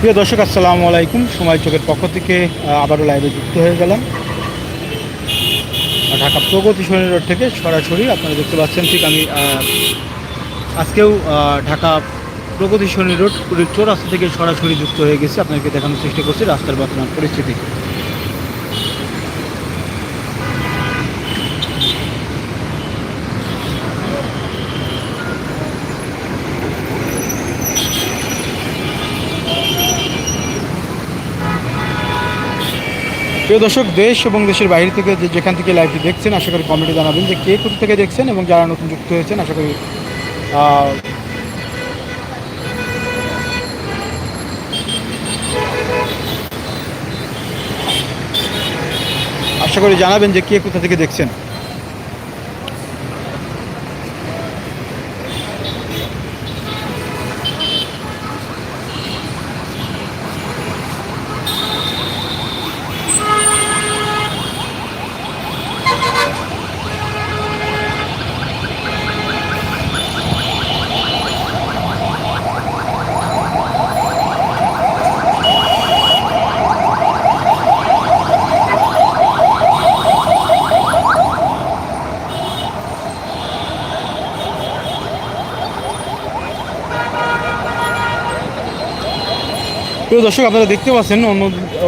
প্রিয় দর্শক, আসসালামু আলাইকুম। সময় চোখের পক্ষ থেকে আবারও লাইভে যুক্ত হয়ে গেলাম। ঢাকা প্রগতি সৈন্য রোড থেকে সরাসরি আপনারা দেখতে পাচ্ছেন ঠিক আমি আজকেও ঢাকা প্রগতি সৈন্য রোড চৌরাস্তা থেকে সরাসরি যুক্ত হয়ে গেছি। আপনাদেরকে দেখানোর চেষ্টা করছি রাস্তার বর্তমান পরিস্থিতি। প্রিয় দর্শক, দেশ এবং দেশের বাইরে থেকে যে যেখান থেকে লাইভটি দেখছেন, আশা করি কমেন্টে জানাবেন যে কে কোথা থেকে দেখছেন এবং যারা নতুন যুক্ত হয়েছেন, আশা করি আশা করি জানাবেন যে কে কোথা থেকে দেখছেন। প্রিয় দর্শক, আপনারা দেখতে পাচ্ছেন অন্য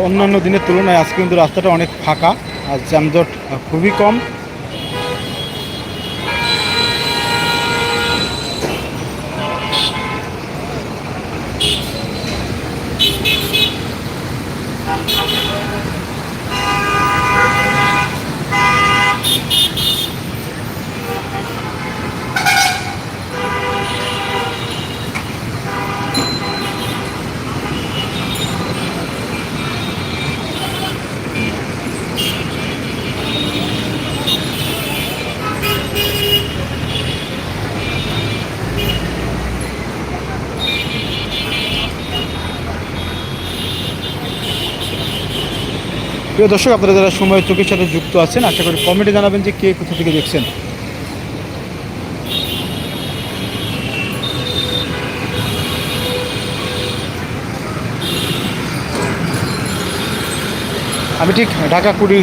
অন্যান্য দিনের তুলনায় আজকে কিন্তু রাস্তাটা অনেক ফাঁকা। আর যানজট খুবই কম। প্রিয় দর্শক, আপনারা যারা সময় চোখের সাথে যুক্ত আছেন, আশা করি কমেন্টে জানাবেন যে কে কোথা থেকে দেখছেন। আমি ঠিক ঢাকা কুড়ি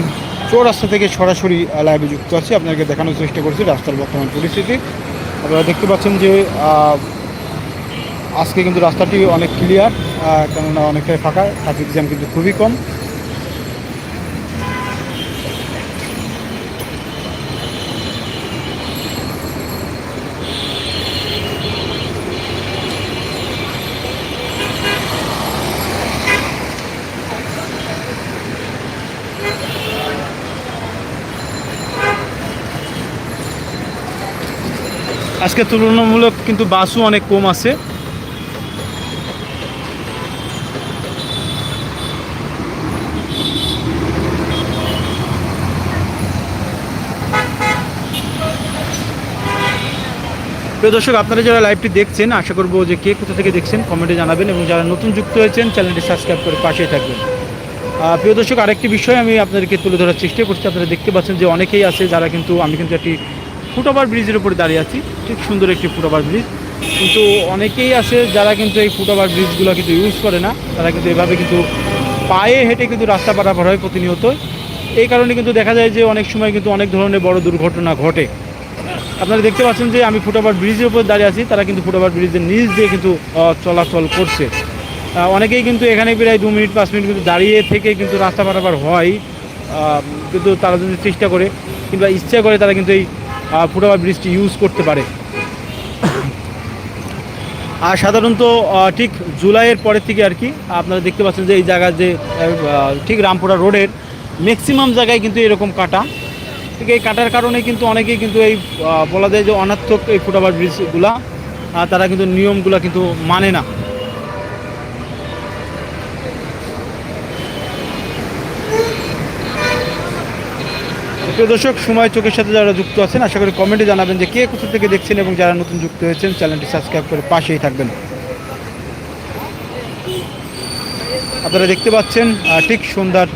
চৌরাস্তা থেকে সরাসরি লাইভে যুক্ত আছি। আপনাকে দেখানোর চেষ্টা করছি রাস্তার বর্তমান পরিস্থিতি। আপনারা দেখতে পাচ্ছেন যে আজকে কিন্তু রাস্তাটি অনেক ক্লিয়ার কেননা অনেকটাই ফাঁকা ট্রাফিক জ্যাম কিন্তু খুবই কম। আজকে তুলনামূলক কিন্তু বাসও অনেক কম আছে। প্রিয় দর্শক, আপনারা যারা লাইভটি দেখছেন, আশা করব যে কে কোথা থেকে দেখছেন কমেন্টে জানাবেন এবং যারা নতুন যুক্ত হয়েছেন চ্যানেলটি সাবস্ক্রাইব করে পাশেই থাকবেন। প্রিয় দর্শক, আরেকটি বিষয় আমি আপনাদেরকে তুলে ধরার চেষ্টা করছি। আপনারা দেখতে পাচ্ছেন যে অনেকেই আছে যারা কিন্তু, আমি কিন্তু একটি ফুটওভার ব্রিজের উপরে দাঁড়িয়ে আছি। ঠিক সুন্দর একটি ফুটওভার ব্রিজ। কিন্তু অনেকেই আছে যারা কিন্তু এই ফুটওভার ব্রিজগুলো কিন্তু ইউজ করে না। তারা কিন্তু এভাবে কিন্তু পায়ে হেঁটে কিন্তু রাস্তা পারাপার হয় প্রতিনিয়ত। এই কারণে কিন্তু দেখা যায় যে অনেক সময় কিন্তু অনেক ধরনের বড় দুর্ঘটনা ঘটে। আপনারা দেখতে পাচ্ছেন যে আমি ফুটওভার ব্রিজের উপর দাঁড়িয়ে আছি। তারা কিন্তু ফুটওভার ব্রিজের নিচ দিয়ে কিন্তু চলাচল করছে। অনেকেই কিন্তু এখানে প্রায় দু মিনিট, পাঁচ মিনিট কিন্তু দাঁড়িয়ে থেকে কিন্তু রাস্তা পারাপার হয়। কিন্তু তারা যদি চেষ্টা করে কিংবা ইচ্ছা করে তারা কিন্তু এই ফুটওভার ব্রিজটি ইউজ করতে পারে। আর সাধারণত ঠিক জুলাইয়ের পরের থেকে আর কি, আপনারা দেখতে পাচ্ছেন যে এই জায়গা যে ঠিক রামপুরা রোডের ম্যাক্সিমাম জায়গায় কিন্তু এরকম কাটা। ঠিক এই কাটার কারণে কিন্তু অনেকেই কিন্তু এই বলা যায় যে অনার্থক এই ফুটওভার ব্রিজগুলা তারা কিন্তু নিয়মগুলা কিন্তু মানে না। প্রিয় দর্শক, সময় চোখের সাথে যারা যুক্ত আছেন, আশা করি কমেন্টে জানাবেন যে কে কোথা থেকে দেখছেন এবং যারা নতুন যুক্ত হয়েছেন চ্যানেলটি সাবস্ক্রাইব করে পাশেই থাকবেন। আপনারা দেখতে পাচ্ছেন ঠিক সন্ধ্যার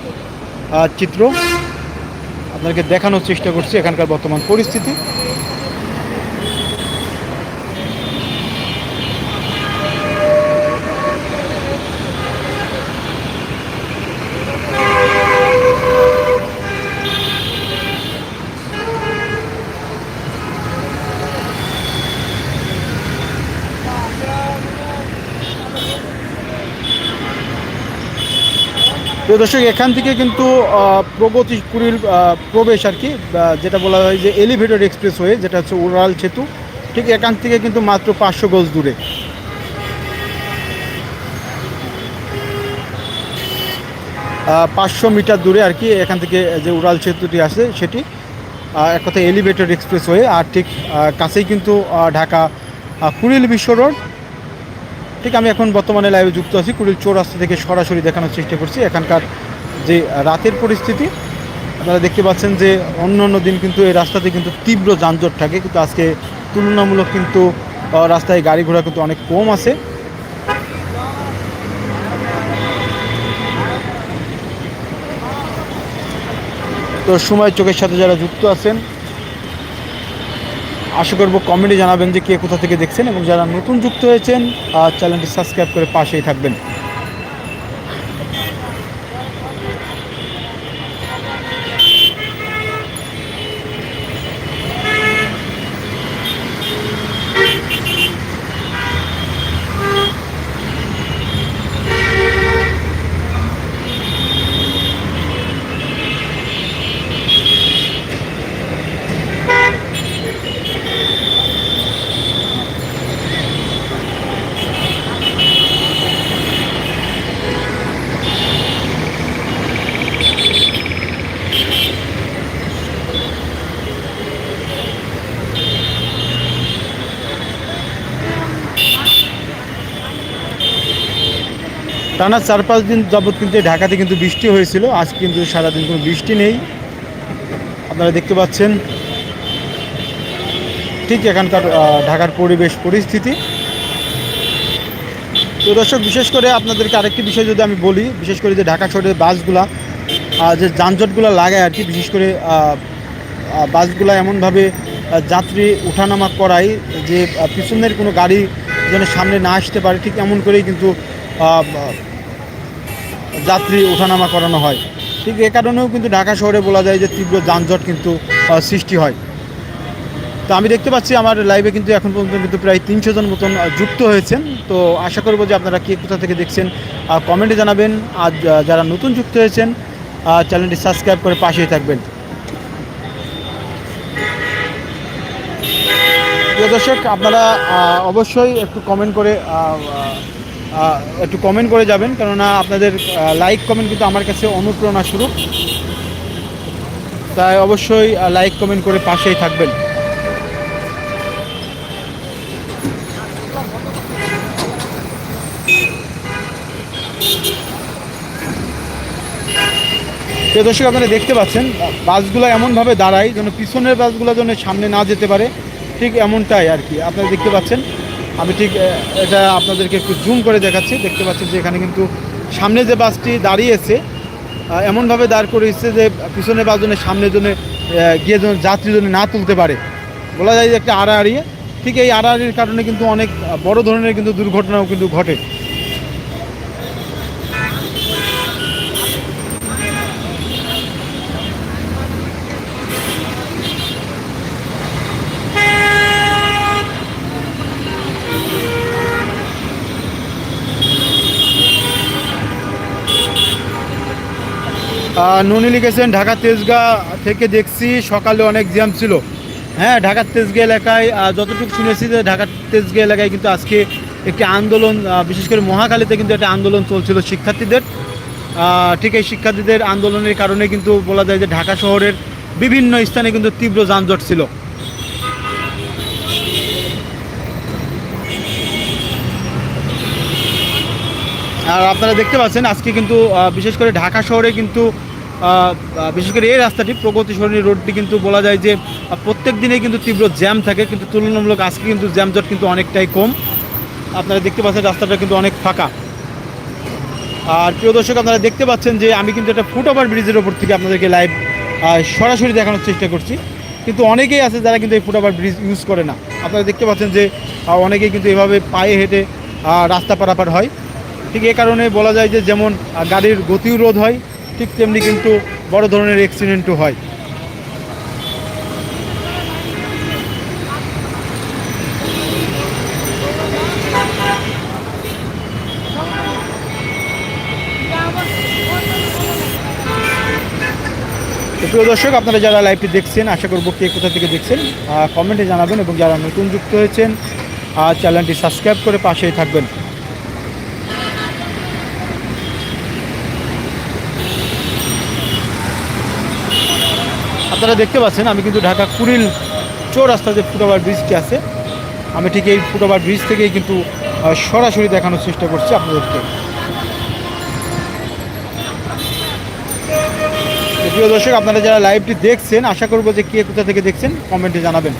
চিত্র। আপনাদেরকে দেখানোর চেষ্টা করছি এখানকার বর্তমান পরিস্থিতি। প্রিয় দর্শক এখান থেকে কিন্তু প্রগতি আহ, প্রবেশ আর কি যেটা বলা হয় যে এলিভেটেড এক্সপ্রেস হয়ে যেটা হচ্ছে উড়াল সেতু ঠিক এখান থেকে কিন্তু মাত্র পাঁচশো গজ দূরে। পাঁচশো মিটার দূরে আর কি এখান থেকে যে উড়াল সেতুটি আছে সেটি এক কথা এলিভেটেড এক্সপ্রেস হয়ে আর ঠিক কাছেই কিন্তু ঢাকা কুড়িল বিশ্ব রোড ঠিক আমি এখন বর্তমানে লাইভে যুক্ত আছি, কুড়িল চৌরাস্তা থেকে সরাসরি দেখানোর চেষ্টা করছি। এখানকার যে রাতের পরিস্থিতি, আপনারা দেখতে পাচ্ছেন যে অন্য অন্য দিন কিন্তু এই রাস্তাতে কিন্তু তীব্র যানজট থাকে, কিন্তু আজকে তুলনামূলক কিন্তু রাস্তায় গাড়ি ঘোড়া কিন্তু অনেক কম আছে। তো সময় চোখের সাথে যারা যুক্ত আছেন আশা করব কমেন্টে জানাবেন যে কে কোথা থেকে দেখছেন এবং যারা নতুন যুক্ত হয়েছেন চ্যানেলটি সাবস্ক্রাইব করে পাশেই থাকবেন। টানা চার পাঁচ দিন যাবৎ কিন্তু ঢাকাতে কিন্তু বৃষ্টি হয়েছিল। আজ কিন্তু সারাদিন কোনো বৃষ্টি নেই। আপনারা দেখতে পাচ্ছেন ঠিক এখানকার ঢাকার পরিবেশ, পরিস্থিতি। তো দর্শক, বিশেষ করে আপনাদেরকে আরেকটি বিষয় যদি আমি বলি, বিশেষ করে যে ঢাকা শহরের বাসগুলা যে যানজটগুলো লাগায় আর কি, বিশেষ করে বাসগুলা এমনভাবে যাত্রী ওঠানামা করায় যে পিছনের কোনো গাড়ি যেন সামনে না আসতে পারে, ঠিক এমন করেই কিন্তু যাত্রী ওঠানামা করানো হয়। ঠিক এ কারণেও কিন্তু ঢাকা শহরে বলা যায় যে তীব্র যানজট কিন্তু সৃষ্টি হয়। তো আমি দেখতে পাচ্ছি আমার লাইভে কিন্তু এখন পর্যন্ত কিন্তু প্রায় তিনশো জন মতন যুক্ত হয়েছেন। তো আশা করব যে আপনারা কে কোথা থেকে দেখছেন কমেন্টে জানাবেন। আর যারা নতুন যুক্ত হয়েছেন চ্যানেলটি সাবস্ক্রাইব করে পাশেই থাকবেন। দর্শক, আপনারা অবশ্যই একটু কমেন্ট করে একটু কমেন্ট করে যাবেন, কেননা আপনাদের লাইক কমেন্ট কিন্তু আমার কাছে অনুপ্রেরণা শুরু তাই অবশ্যই লাইক কমেন্ট করে পাশেই থাকবেন। প্রিয় দর্শক, আপনারা দেখতে পাচ্ছেন, বাসগুলো এমনভাবে দাঁড়ায় যেন পিছনের বাসগুলো যেন সামনে না যেতে পারে। ঠিক এমনটাই আর কি, আপনারা দেখতে পাচ্ছেন। আমি ঠিক এটা আপনাদেরকে একটু জুম করে দেখাচ্ছি। দেখতে পাচ্ছি যে এখানে কিন্তু সামনে যে বাসটি দাঁড়িয়েছে এমনভাবে দাঁড় করেছে যে পিছনে বাসজনের সামনে জন্য গিয়ে যেন যাত্রী জন্য না তুলতে পারে। বলা যায় যে একটা আড়াআড়ি। ঠিক এই আড়াআড়ির কারণে কিন্তু অনেক বড় ধরনের কিন্তু দুর্ঘটনাও কিন্তু ঘটে। ননি লিখেছেন, ঢাকা, তেজগাঁ থেকে দেখছি সকালে অনেক জ্যাম ছিল। হ্যাঁ ঢাকার তেজগাঁ এলাকায় যতটুকু শুনেছি যে ঢাকার তেজগাঁ এলাকায় কিন্তু আজকে একটি আন্দোলন বিশেষ করে মহাখালীতে কিন্তু একটা আন্দোলন চলছিল শিক্ষার্থীদের। ঠিক এই শিক্ষার্থীদের আন্দোলনের কারণে কিন্তু বলা যায় যে ঢাকা শহরের বিভিন্ন স্থানে কিন্তু তীব্র যানজট ছিল। আর আপনারা দেখতে পাচ্ছেন, আজকে কিন্তু বিশেষ করে ঢাকা শহরে কিন্তু বিশেষ করে এই রাস্তাটি প্রগতি সরণী রোডটি কিন্তু বলা যায় যে প্রত্যেক দিনে কিন্তু তীব্র জ্যাম থাকে, কিন্তু তুলনামূলক আজকে কিন্তু জ্যামজট কিন্তু অনেকটাই কম। আপনারা দেখতে পাচ্ছেন রাস্তাটা কিন্তু অনেক ফাঁকা। আর প্রিয় দর্শক, আপনারা দেখতে পাচ্ছেন যে আমি কিন্তু একটা ফুট ওভার ব্রিজের ওপর থেকে আপনাদেরকে লাইভ সরাসরি দেখানোর চেষ্টা করছি। কিন্তু অনেকেই আছে যারা কিন্তু এই ফুট ওভার ব্রিজ ইউজ করে না। আপনারা দেখতে পাচ্ছেন যে অনেকেই কিন্তু এভাবে পায়ে হেঁটে রাস্তা পারাপার হয়। ঠিক এই কারণে বলা যায় যে যেমন গাড়ির গতিও রোধ হয় ঠিক তেমনি কিন্তু বড় ধরনের অ্যাক্সিডেন্টও হয়। প্রিয় দর্শক, আপনারা যারা লাইভটি দেখছেন, আশা করব কে কোথা থেকে দেখছেন কমেন্টে জানাবেন এবং যারা নতুন যুক্ত হয়েছেন চ্যানেলটি সাবস্ক্রাইব করে পাশেই থাকবেন। আপনারা দেখতে পাচ্ছেন, আমি কিন্তু ঢাকা কুড়িল চোর রাস্তা যে ফুটওভার ব্রিজটি আছে, আমি ঠিক এই ফুটওভার ব্রিজ থেকেই কিন্তু সরাসরি দেখানোর চেষ্টা করছি আপনাদেরকে। প্রিয় দর্শক, আপনারা যারা লাইভটি দেখছেন, আশা করব যে কে কোথা থেকে দেখছেন, কমেন্টে জানাবেন।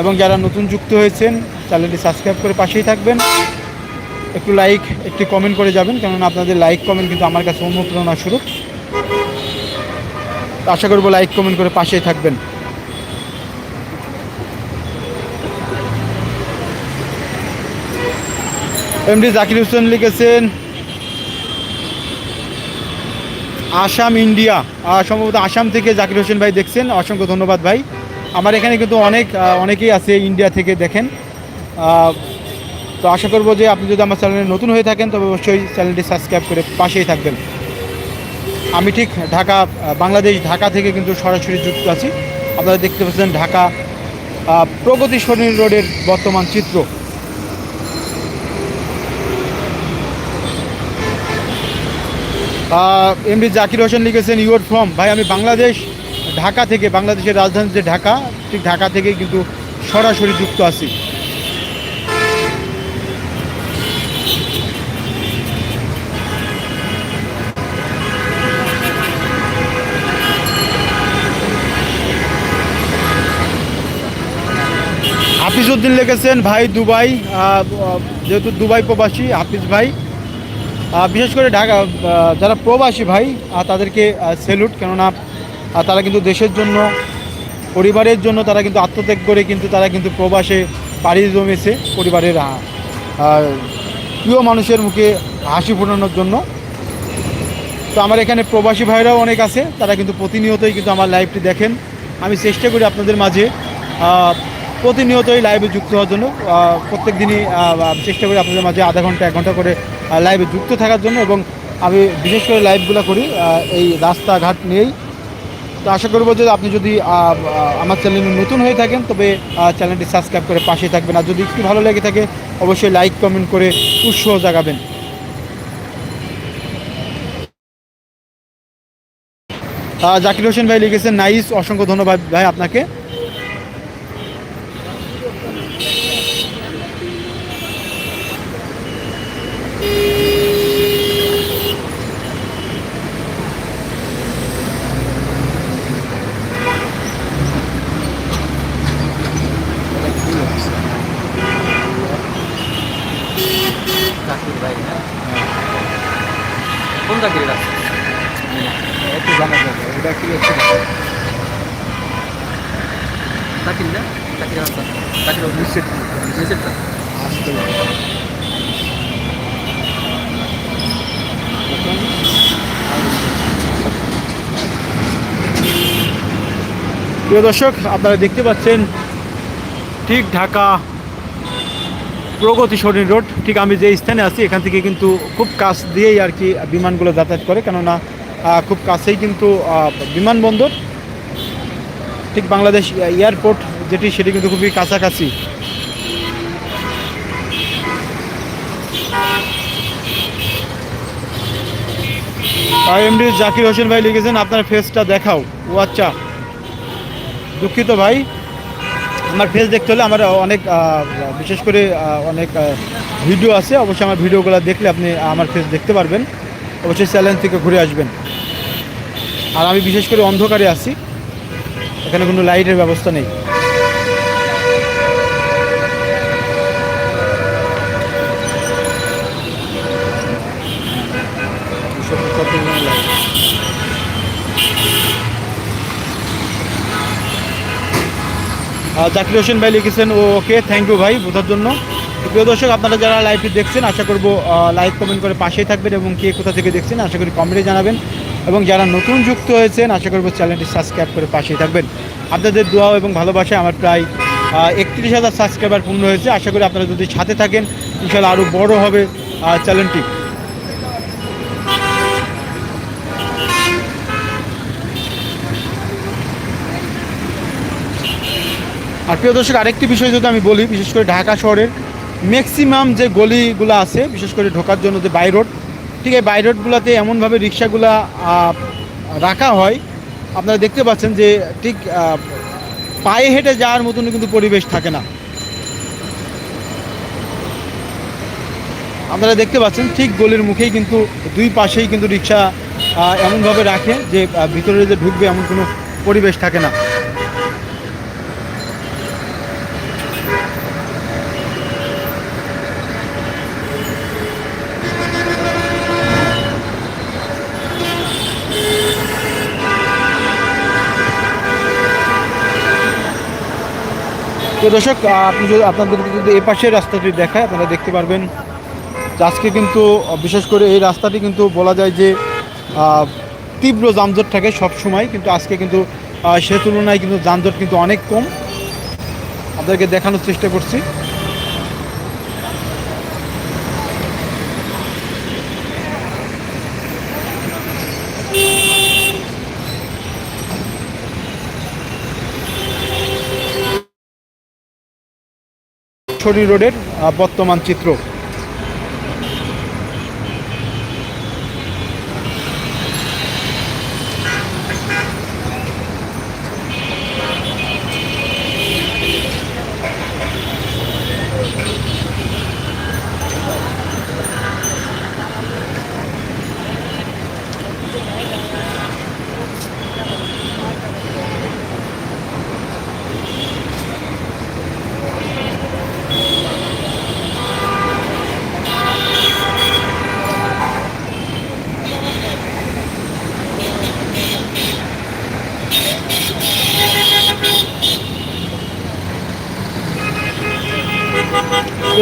এবং যারা নতুন যুক্ত হয়েছেন, চ্যানেলটি সাবস্ক্রাইব করে পাশেই থাকবেন। একটু লাইক, একটি কমেন্ট করে যাবেন, কেননা আপনাদের লাইক, কমেন্ট কিন্তু আমার কাছে অনুপ্রেরণা স্বরূপ আশা করব লাইক কমেন্ট করে পাশেই থাকবেন। এমডি জাকির হোসেন লিখেছেন, আসাম ইন্ডিয়া সম্ভবত আসাম থেকে জাকির হোসেন ভাই দেখছেন, অসংখ্য ধন্যবাদ ভাই। আমার এখানে কিন্তু অনেক অনেকেই আছে ইন্ডিয়া থেকে দেখেন। তো আশা করব যে আপনি যদি আমার চ্যানেলে নতুন হয়ে থাকেন, তবে অবশ্যই চ্যানেলটি সাবস্ক্রাইব করে পাশেই থাকবেন। আমি ঠিক ঢাকা বাংলাদেশ, ঢাকা থেকে কিন্তু সরাসরি যুক্ত আছি। আপনারা দেখতে পাচ্ছেন ঢাকা প্রগতি সরণি রোডের বর্তমান চিত্র। এমডি জাকির হোসেন লিখেছেন ইউর ফ্রম ভাই, আমি বাংলাদেশ, ঢাকা থেকে, বাংলাদেশের রাজধানী যে ঢাকা। ঠিক ঢাকা থেকে কিন্তু সরাসরি যুক্ত আছি। হাফিজ উদ্দিন লিখেছেন, ভাই দুবাই যেহেতু দুবাই প্রবাসী, হাফিজ ভাই। বিশেষ করে ঢাকা যারা প্রবাসী ভাই তাদেরকে সেলুট কেননা তারা কিন্তু দেশের জন্য, পরিবারের জন্য তারা কিন্তু আত্মত্যাগ করে কিন্তু তারা কিন্তু প্রবাসে পাড়ি জমেছে পরিবারের প্রিয় মানুষের মুখে হাসি ফোটানোর জন্য। তো আমার এখানে প্রবাসী ভাইরাও অনেক আছে, তারা কিন্তু প্রতিনিয়তই কিন্তু আমার লাইভটি দেখেন। আমি চেষ্টা করি আপনাদের মাঝে প্রতিনিয়তই লাইভে যুক্ত হওয়ার জন্য প্রত্যেক দিনই চেষ্টা করি আপনাদের মাঝে আধা ঘণ্টা, এক ঘণ্টা করে লাইভে যুক্ত থাকার জন্য এবং আমি বিশেষ করে লাইভগুলো করি এই রাস্তাঘাট নিয়েই। তো আশা করব যে আপনি যদি আমার চ্যানেলে নতুন হয়ে থাকেন, তবে চ্যানেলটি সাবস্ক্রাইব করে পাশে থাকবেন। আর যদি একটু ভালো লেগে থাকে, অবশ্যই লাইক কমেন্ট করে উৎসাহ জাগাবেন। জাকির হোসেন ভাই লিখেছেন, নাইস, অসংখ্য ধন্যবাদ ভাই আপনাকে। Thank you. প্রিয় দর্শক, আপনারা দেখতে পাচ্ছেন ঠিক ঢাকা প্রগতি সরণি রোড। ঠিক আমি যে স্থানে আছি, এখান থেকে কিন্তু খুব কাছ দিয়েই আর কি বিমানগুলো যাতায়াত করে। কেননা খুব কাছেই কিন্তু বিমানবন্দর। ঠিক বাংলাদেশ এয়ারপোর্ট যেটি, সেটি কিন্তু খুবই কাছাকাছি। এমডি জাকির হোসেন ভাই লিখেছেন, আপনার ফেসটা দেখাও। ও আচ্ছা। দুঃখিত ভাই। আমার ফেস দেখতে হলে আমার অনেক বিশেষ করে অনেক ভিডিও আছে। অবশ্যই আমার ভিডিওগুলো দেখলে আপনি আমার ফেস দেখতে পারবেন। অবশ্যই স্যালেন থেকে ঘুরে আসবেন। আর আমি বিশেষ করে অন্ধকারে আছি। এখানে কোনো লাইটের ব্যবস্থা নেই। জাকির হোসেন ভাই লিখেছেন, ওকে থ্যাংক ইউ ভাই বোঝার জন্য। প্রিয় দর্শক, আপনারা যারা লাইভটি দেখছেন, আশা করব লাইক কমেন্ট করে পাশেই থাকবেন এবং কে কোথা থেকে দেখছেন, আশা করি কমেন্টে জানাবেন। এবং যারা নতুন যুক্ত হয়েছেন, আশা করব চ্যানেলটি সাবস্ক্রাইব করে পাশেই থাকবেন। আপনাদের দোয়া এবং ভালোবাসায় আমার প্রায় একত্রিশ হাজার সাবস্ক্রাইবার পূর্ণ হয়েছে। আশা করি আপনারা যদি সাথে থাকেন, ইনশাল্লাহ আরও বড় হবে চ্যানেলটি আর প্রিয় দর্শক, আরেকটি বিষয় যদি আমি বলি, বিশেষ করে ঢাকা শহরের ম্যাক্সিমাম যে গলিগুলো আছে, বিশেষ করে ঢোকার জন্য যে বাই রোড ঠিক এই বাই রোডগুলোতে এমনভাবে রিক্সাগুলা রাখা হয়। আপনারা দেখতে পাচ্ছেন যে ঠিক পায়ে হেঁটে যাওয়ার মতন কিন্তু পরিবেশ থাকে না। আপনারা দেখতে পাচ্ছেন ঠিক গলির মুখেই কিন্তু দুই পাশেই কিন্তু রিক্সা এমনভাবে রাখে যে ভিতরে যে ঢুকবে এমন কোনো পরিবেশ থাকে না। তো দর্শক আপনি যদি আপনাদের যদি এ পাশের রাস্তাটি দেখায় আপনারা দেখতে পারবেন আজকে কিন্তু বিশেষ করে এই রাস্তাটি কিন্তু বলা যায় যে তীব্র যানজট থাকে সব সময় কিন্তু আজকে কিন্তু সে তুলনায় কিন্তু যানজট কিন্তু অনেক কম। আপনাদেরকে দেখানোর চেষ্টা করছি। ছড়ি রোডের বর্তমান চিত্র।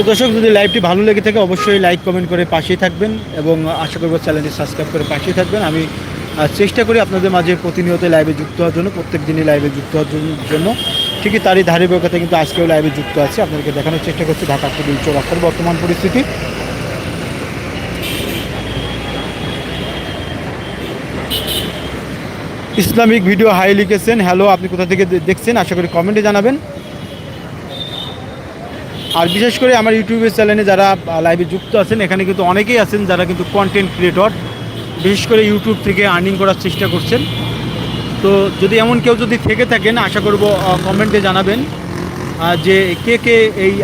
তো দর্শক, যদি লাইভটি ভালো লেগে থাকে, অবশ্যই লাইক কমেন্ট করে পাশেই থাকবেন এবং আশা করব চ্যানেলটি সাবস্ক্রাইব করে পাশেই থাকবেন। আমি চেষ্টা করি আপনাদের মাঝে প্রতিনিয়ত লাইভে যুক্ত হওয়ার জন্য প্রত্যেক দিনই লাইভে যুক্ত হওয়ার জন্য- ঠিকই তারই ধারাবাহিকতা কিন্তু আজকেও লাইভে যুক্ত আছে। আপনাদেরকে দেখানোর চেষ্টা করছি ঢাকা টেবিল চৌরাস্তার বর্তমান পরিস্থিতি। ইসলামিক ভিডিও হাই লিখেছেন। হ্যালো আপনি কোথা থেকে দেখছেন? আশা করি কমেন্টে জানাবেন। আর বিশেষ করে আমার ইউটিউবের চ্যানেলে যারা লাইভে যুক্ত আছেন, এখানে কিন্তু অনেকেই আছেন যারা কিন্তু কন্টেন্ট ক্রিয়েটর বিশেষ করে ইউটিউব থেকে আর্নিং করার চেষ্টা করছেন। তো যদি এমন কেউ যদি থেকে থাকেন, আশা করব কমেন্টে জানাবেন যে কে কে এই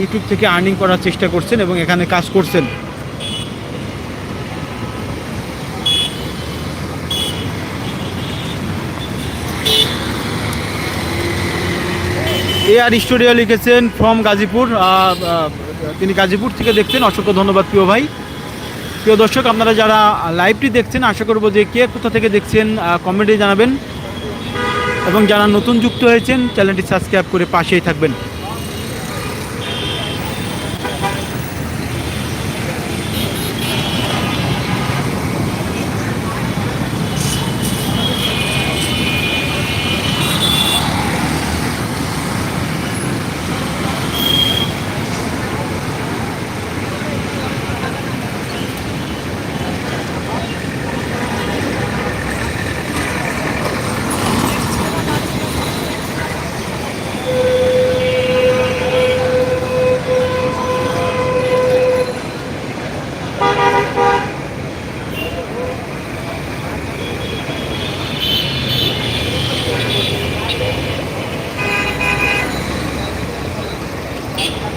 ইউটিউব থেকে আর্নিং করার চেষ্টা করছেন এবং এখানে কাজ করছেন। এ আর স্টুডিও লিখেছেন ফ্রম গাজীপুর তিনি গাজীপুর থেকে দেখছেন। অসংখ্য ধন্যবাদ প্রিয় ভাই। প্রিয় দর্শক, আপনারা যারা লাইভটি দেখছেন, আশা করব যে কে কোথা থেকে দেখছেন কমেন্টে জানাবেন। এবং যারা নতুন যুক্ত হয়েছেন, চ্যানেলটি সাবস্ক্রাইব করে পাশেই থাকবেন।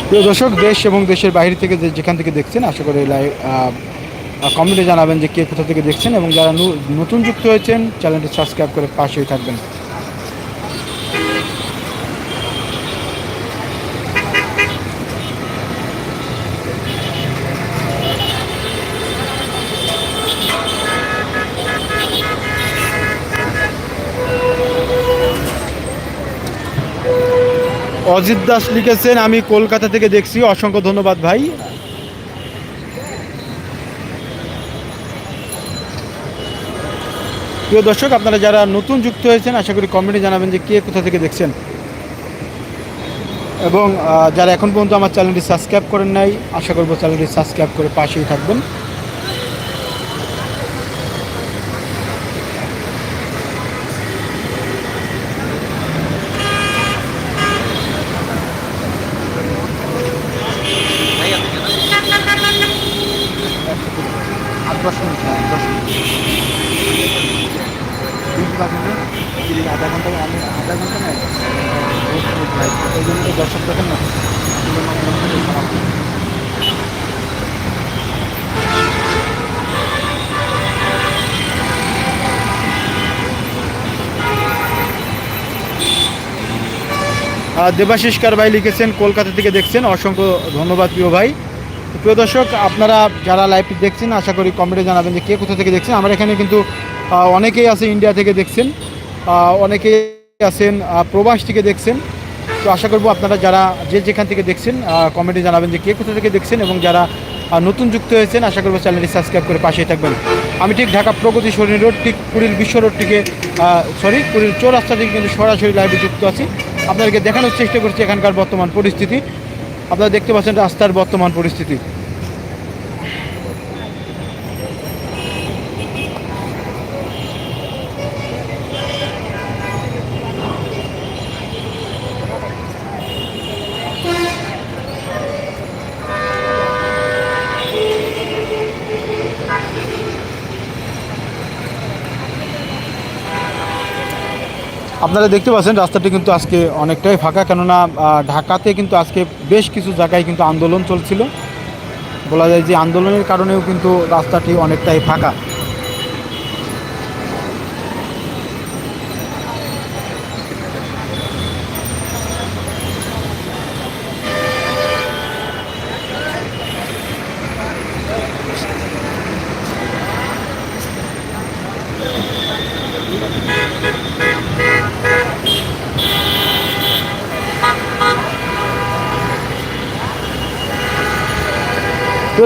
প্রিয় দর্শক, দেশ এবং দেশের বাইরে থেকে যেখান থেকে দেখছেন, আশা করি লাইভ কমেন্টে জানাবেন যে কে কোথা থেকে দেখছেন এবং যারা নতুন যুক্ত হয়েছেন, চ্যানেলটি সাবস্ক্রাইব করে পাশেই থাকবেন। অজিত দাস লিখেছেন, আমি কলকাতা থেকে দেখছি। অসংখ্য ধন্যবাদ ভাই। প্রিয় দর্শক, আপনারা যারা নতুন যুক্ত হয়েছেন, আশা করি কমেন্টে জানাবেন যে কে কোথা থেকে দেখছেন। এবং যারা এখন পর্যন্ত আমার চ্যানেলটি সাবস্ক্রাইব করেন নাই, আশা করব চ্যানেলটি সাবস্ক্রাইব করে পাশেই থাকবেন দশ মিনিট পাবেন না তিরিশ আধা ঘণ্টা আমি আধা ঘণ্টা না এই জন্য তো দর্শক দেখেন না। দেবাশিস ভাই লিখেছেন, কলকাতা থেকে দেখছেন। অসংখ্য ধন্যবাদ প্রিয় ভাই। প্রিয় দর্শক, আপনারা যারা লাইভটি দেখছেন, আশা করি কমেন্টে জানাবেন যে কে কোথা থেকে দেখছেন। আমরা এখানে কিন্তু অনেকেই আছে ইন্ডিয়া থেকে দেখছেন। অনেকেই আছেন প্রবাস থেকে দেখছেন। তো আশা করব আপনারা যারা যে যেখান থেকে দেখছেন কমেন্টে জানাবেন যে কে কোথা থেকে দেখছেন এবং যারা নতুন যুক্ত হয়েছেন, আশা করব চ্যানেলটি সাবস্ক্রাইব করে পাশেই থাকবেন। আমি ঠিক ঢাকা প্রগতি শরীর রোড, ঠিক পুরীর বিশ্ব রোড থেকে সরি পুরীর চৌরাস্তা থেকে কিন্তু সরাসরি লাইভে যুক্ত আছি। আপনাদেরকে দেখানোর চেষ্টা করছি এখানকার বর্তমান পরিস্থিতি। আপনারা দেখতে পাচ্ছেন রাস্তার বর্তমান পরিস্থিতি। আপনারা দেখতে পাচ্ছেন, রাস্তাটি কিন্তু আজকে অনেকটাই ফাঁকা। কেননা ঢাকাতে কিন্তু আজকে বেশ কিছু জায়গায় কিন্তু আন্দোলন চলছিল। বলা যায় যে আন্দোলনের কারণেও কিন্তু রাস্তাটি অনেকটাই ফাঁকা।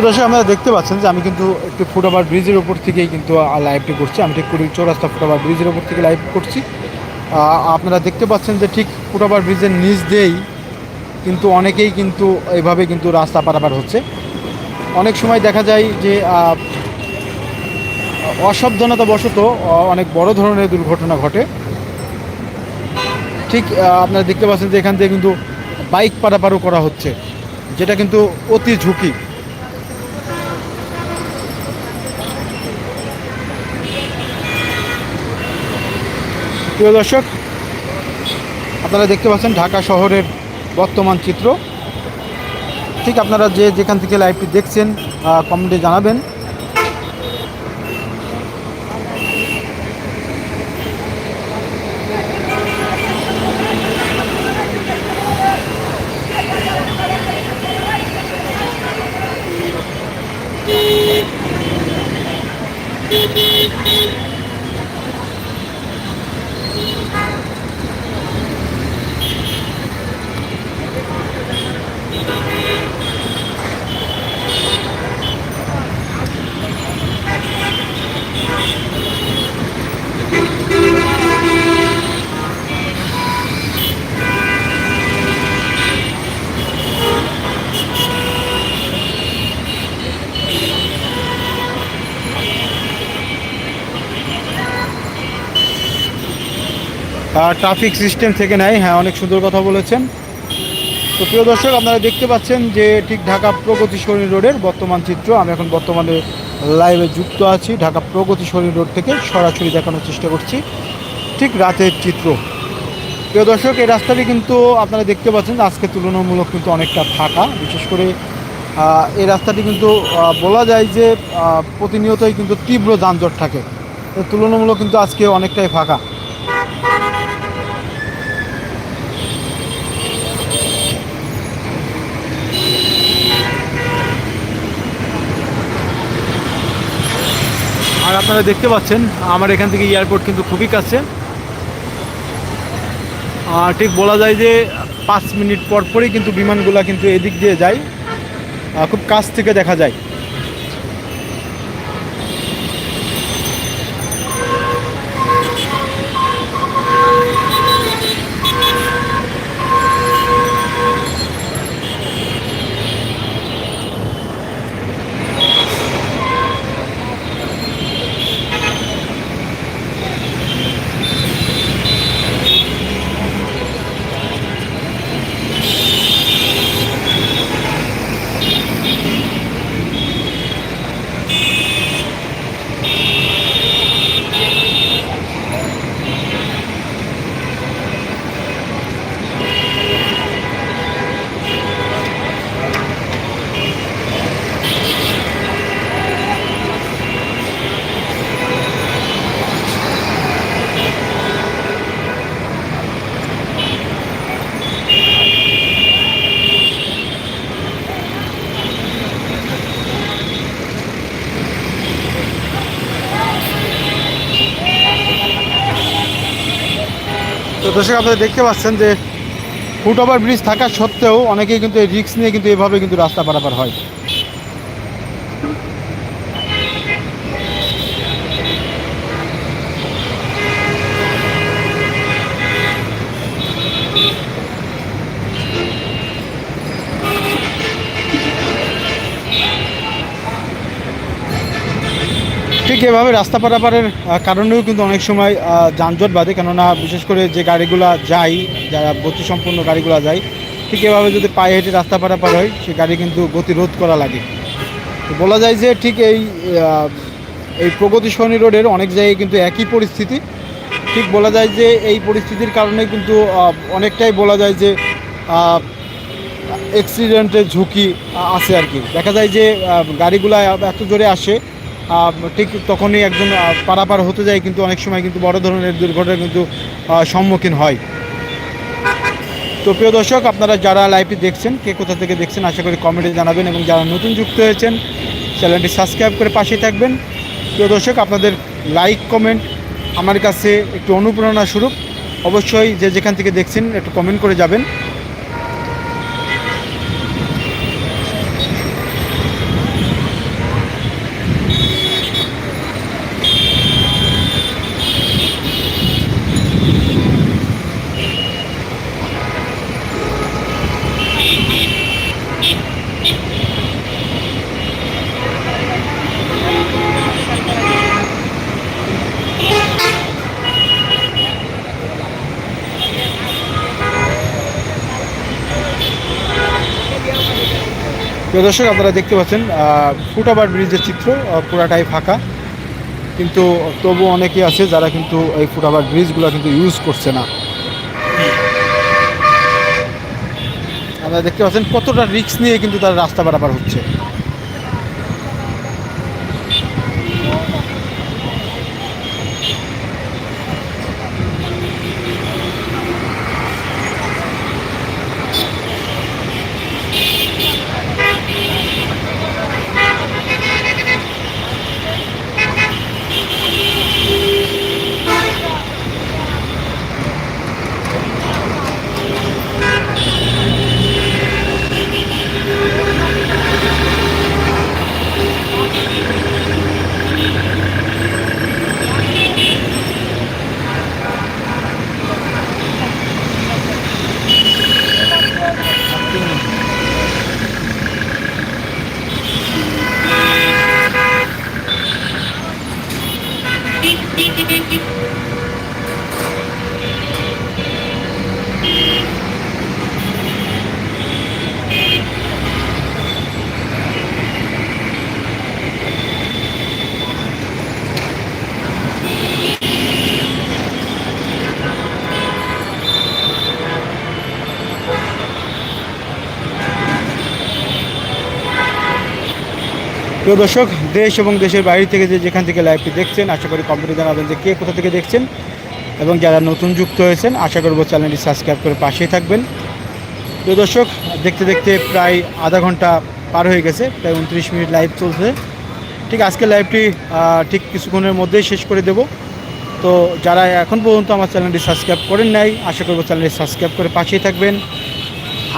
দর্শক, আপনারা দেখতে পাচ্ছেন যে আমি কিন্তু একটু ফুটওভার ব্রিজের উপর থেকেই কিন্তু লাইভটি করছি। আমি ঠিক কুড়ি চৌরাস্তা ফুটওভার ব্রিজের উপর থেকে লাইভ করছি। আপনারা দেখতে পাচ্ছেন যে ঠিক ফুটওভার ব্রিজের নিচ দিয়েই কিন্তু অনেকেই কিন্তু এইভাবে কিন্তু রাস্তা পারাপার হচ্ছে। অনেক সময় দেখা যায় যে অসাবধানতা বশত অনেক বড় ধরনের দুর্ঘটনা ঘটে। ঠিক আপনারা দেখতে পাচ্ছেন যে এখান থেকে কিন্তু বাইক পারাপারও করা হচ্ছে, যেটা কিন্তু অতি ঝুঁকি। প্রিয় দর্শক, আপনারা দেখতে পাচ্ছেন ঢাকা শহরের বর্তমান চিত্র। ঠিক আপনারা যে যেখান থেকে লাইভটি দেখছেন কমেন্টে জানাবেন। ট্রাফিক সিস্টেম থেকে নেয়। হ্যাঁ অনেক সুন্দর কথা বলেছেন। তো প্রিয় দর্শক, আপনারা দেখতে পাচ্ছেন যে ঠিক ঢাকা প্রগতি সরণি রোডের বর্তমান চিত্র। আমি এখন বর্তমানে লাইভে যুক্ত আছি। ঢাকা প্রগতি সরণি রোড থেকে সরাসরি দেখানোর চেষ্টা করছি ঠিক রাতের চিত্র। প্রিয় দর্শক, এই রাস্তাটি কিন্তু আপনারা দেখতে পাচ্ছেন, আজকে তুলনামূলক কিন্তু অনেকটা ফাঁকা। বিশেষ করে এই রাস্তাটি কিন্তু বলা যায় যে প্রতিনিয়তই কিন্তু তীব্র যানজট থাকে। তুলনামূলক কিন্তু আজকে অনেকটাই ফাঁকা। আর আপনারা দেখতে পাচ্ছেন, আমার এখান থেকে এয়ারপোর্ট কিন্তু খুবই কাছে। আর ঠিক বলা যায় যে, পাঁচ মিনিট পর পরই কিন্তু বিমানগুলো কিন্তু এদিক দিয়ে যায়। খুব কাছ থেকে দেখা যায়। দর্শক, আপনারা দেখতে পাচ্ছেন যে ফুট ওভার ব্রিজ থাকা সত্ত্বেও অনেকেই কিন্তু এই রিস্ক নিয়ে কিন্তু এভাবে কিন্তু রাস্তা পারাপার হয়। ঠিক এভাবে রাস্তা পারাপারের কারণেও কিন্তু অনেক সময় যানজট বাঁধে। কেননা বিশেষ করে যে গাড়িগুলা যায়, যারা গতিসম্পন্ন গাড়িগুলো যায়, ঠিক এভাবে যদি পায়ে হেঁটে রাস্তা পারাপার হয়, সে গাড়ি কিন্তু গতিরোধ করা লাগে। তো বলা যায় যে ঠিক এই এই প্রগতি সরণি রোডের অনেক জায়গায় কিন্তু একই পরিস্থিতি। ঠিক বলা যায় যে এই পরিস্থিতির কারণে কিন্তু অনেকটাই বলা যায় যে অ্যাক্সিডেন্টের ঝুঁকি আছে আর কি। দেখা যায় যে গাড়িগুলা এত জোরে আসে ঠিক তখনই একজন পারাপার হতে যায়, কিন্তু অনেক সময় কিন্তু বড় ধরনের দুর্ঘটনা কিন্তু সম্মুখীন হয়। তো প্রিয় দর্শক, আপনারা যারা লাইভটি দেখছেন, কে কোথা থেকে দেখছেন, আশা করি কমেন্টে জানাবেন এবং যারা নতুন যুক্ত হয়েছেন চ্যানেলটি সাবস্ক্রাইব করে পাশে থাকবেন। প্রিয় দর্শক, আপনাদের লাইক কমেন্ট আমার কাছে একটু অনুপ্রেরণা স্বরূপ। অবশ্যই যে যেখান থেকে দেখছেন, একটু কমেন্ট করে যাবেন। প্রিয় দর্শক, আপনারা দেখতে পাচ্ছেন ফুটাবার ব্রিজের চিত্র পুরাটাই ফাঁকা। কিন্তু তবু অনেকে আছে যারা কিন্তু এই ফুটাবার ব্রিজগুলো কিন্তু ইউজ করছে না। আপনারা দেখতে পাচ্ছেন কতটা রিক্স নিয়ে কিন্তু তারা রাস্তা পারাপার হচ্ছে। প্রিয় দর্শক, দেশ এবং দেশের বাইরে থেকে যে যেখান থেকে লাইভটি দেখছেন, আশা করি কমেন্টে জানাবেন যে কে কোথা থেকে দেখছেন এবং যারা নতুন যুক্ত হয়েছেন, আশা করব চ্যানেলটি সাবস্ক্রাইব করে পাশেই থাকবেন। প্রিয় দর্শক, দেখতে দেখতে প্রায় আধা ঘণ্টা পার হয়ে গেছে, প্রায় উনত্রিশ মিনিট লাইভ চলছে। ঠিক আজকে লাইভটি ঠিক কিছুক্ষণের মধ্যেই শেষ করে দেব। তো যারা এখন পর্যন্ত আমার চ্যানেলটি সাবস্ক্রাইব করেন নাই, আশা করব চ্যানেলটি সাবস্ক্রাইব করে পাশেই থাকবেন।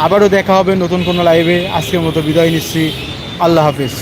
আবারও দেখা হবে নতুন কোনো লাইভে আজকের মতো বিদায় নিচ্ছি। আল্লাহ হাফিজ।